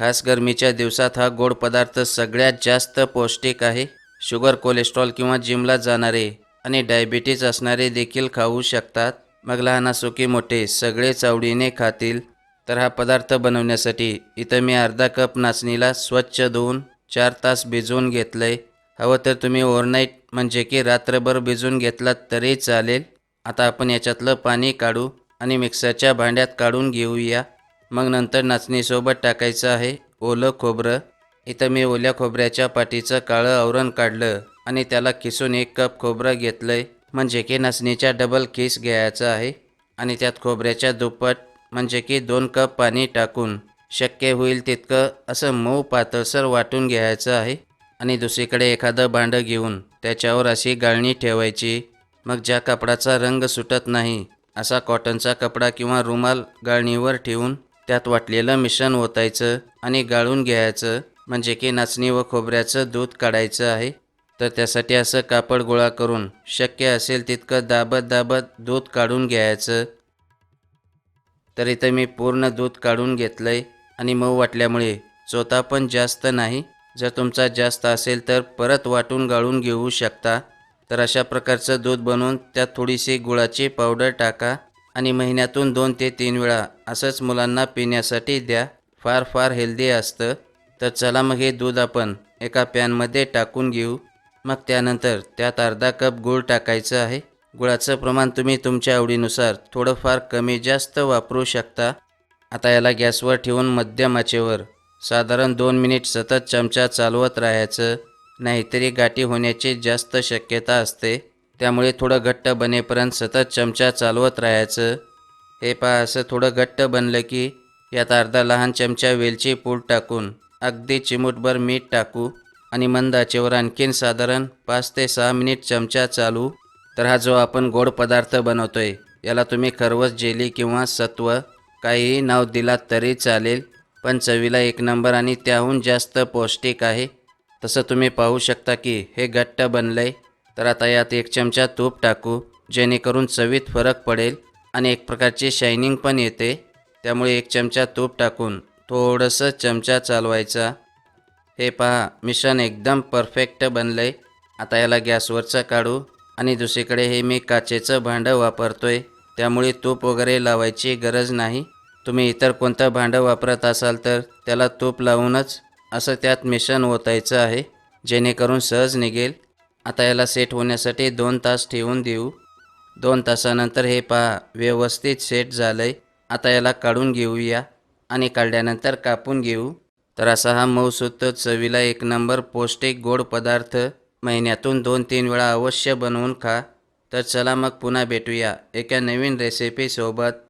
खास गरमीच्या दिवसात हा गोड पदार्थ सगळ्यात जास्त पौष्टिक आहे. शुगर कोलेस्ट्रॉल किंवा जिमला जाणारे आणि डायबिटीज असणारे देखील खाऊ शकतात. मग लहान असो की मोठे सगळे चावडीने खातील. तर हा पदार्थ बनवण्यासाठी इथं मी अर्धा कप नाचणीला स्वच्छ धुवून चार तास भिजवून घेतलंय. हवं तर तुम्ही ओव्हरनाईट म्हणजे की रात्रभर भिजवून घेतलात तरी चालेल. आता आपण याच्यातलं पाणी काढू आणि मिक्सरच्या भांड्यात काढून घेऊया. मग नंतर नाचणीसोबत टाकायचं आहे. ओलं खोबरं. इथं मी ओल्या खोबऱ्याच्या पाठीचं काळं आवरण काढलं आणि त्याला किसून एक कप खोबरं घेतलंय. म्हणजे की नाचणीच्या डबल किस घ्यायचं आहे. आणि त्यात खोबऱ्याच्या दुप्पट म्हणजे की दोन कप पाणी टाकून. शक्य होईल तितकं असं मऊ पातळसर वाटून घ्यायचं आहे. आणि दुसरीकडे एखादं भांडं घेऊन त्याच्यावर अशी गाळणी ठेवायची. मग ज्या कपडाचा रंग सुटत नाही असा कॉटनचा कपडा किंवा रुमाल गाळणीवर ठेवून त्यात वाटलेलं मिश्रण ओतायचं आणि गाळून घ्यायचं म्हणजे की नाचणी व खोबऱ्याचं दूध काढायचं आहे. तर त्यासाठी असं कापड गोळा करून शक्य असेल तितकं दाबत दाबत दूध काढून घ्यायचं. तर इथं मी पूर्ण दूध काढून घेतलंय आणि मऊ वाटल्यामुळे चोथा पण जास्त नाही. जर तुमचा जास्त असेल तर परत वाटून गाळून घेऊ शकता. तर अशा प्रकारचं दूध बनवून त्यात थोडीशी गुळाची पावडर टाका. आणि महिन्यातून दोन ते तीन वेळा असंच मुलांना पिण्यासाठी द्या. फार फार हेल्दी असतं. तर चला मग हे दूध आपण एका पॅनमध्ये टाकून घेऊ. मग त्यानंतर त्यात अर्धा कप गूळ टाकायचं आहे. गुळाचं प्रमाण तुम्ही तुमच्या आवडीनुसार थोडंफार कमी जास्त वापरू शकता. आता याला गॅसवर ठेवून मध्यम आचेवर साधारण दोन मिनिट सतत चमचा चालवत राहायचं. नाहीतरी गाठी होण्याची जास्त शक्यता असते. त्यामुळे थोडं घट्ट बनेपर्यंत सतत चमचा चालवत राहायचं. हे पहा असं थोडं घट्ट बनलं की यात अर्धा लहान चमचा वेलची पूड टाकून अगदी चिमूटभर मीठ टाकू आणि मंद आचेवर आणखीन साधारण पाच ते सहा मिनिट चमचा चालू. तर हा जो आपण गोड पदार्थ बनवतोय याला तुम्ही खरवस जेली किंवा सत्व काहीही नाव दिलात तरी चालेल पण चवीला एक नंबर आणि त्याहून जास्त पौष्टिक आहे. तसं तुम्ही पाहू शकता की हे घट्ट बनलंय. तर आता यात एक चमचा तूप टाकू जेणेकरून चवीत फरक पडेल आणि एक प्रकारची शायनिंग पण येते. त्यामुळे एक चमचा तूप टाकून थोडंसं चमचा चालवायचा. हे पहा मिश्रण एकदम परफेक्ट बनलं आहे आता याला गॅसवरचं काढू आणि दुसरीकडे हे मी काचेचं भांडं वापरतो आहे त्यामुळे तूप वगैरे लावायची गरज नाही. तुम्ही इतर कोणतं भांडं वापरत असाल तर त्याला तूप लावूनच असं त्यात मिश्रण ओतायचं आहे जेणेकरून सहज निघेल. आता याला सेट होण्यासाठी दोन तास ठेवून देऊ. दोन तासानंतर हे पहा व्यवस्थित सेट झालं आहे आता याला काढून घेऊया आणि काढल्यानंतर कापून घेऊ. तर असा हा मऊसूत्र चवीला एक नंबर पौष्टिक गोड पदार्थ. महिन्यातून दोन तीन वेळा अवश्य बनवून खा. तर चला मग पुन्हा भेटूया एका नवीन रेसिपीसोबत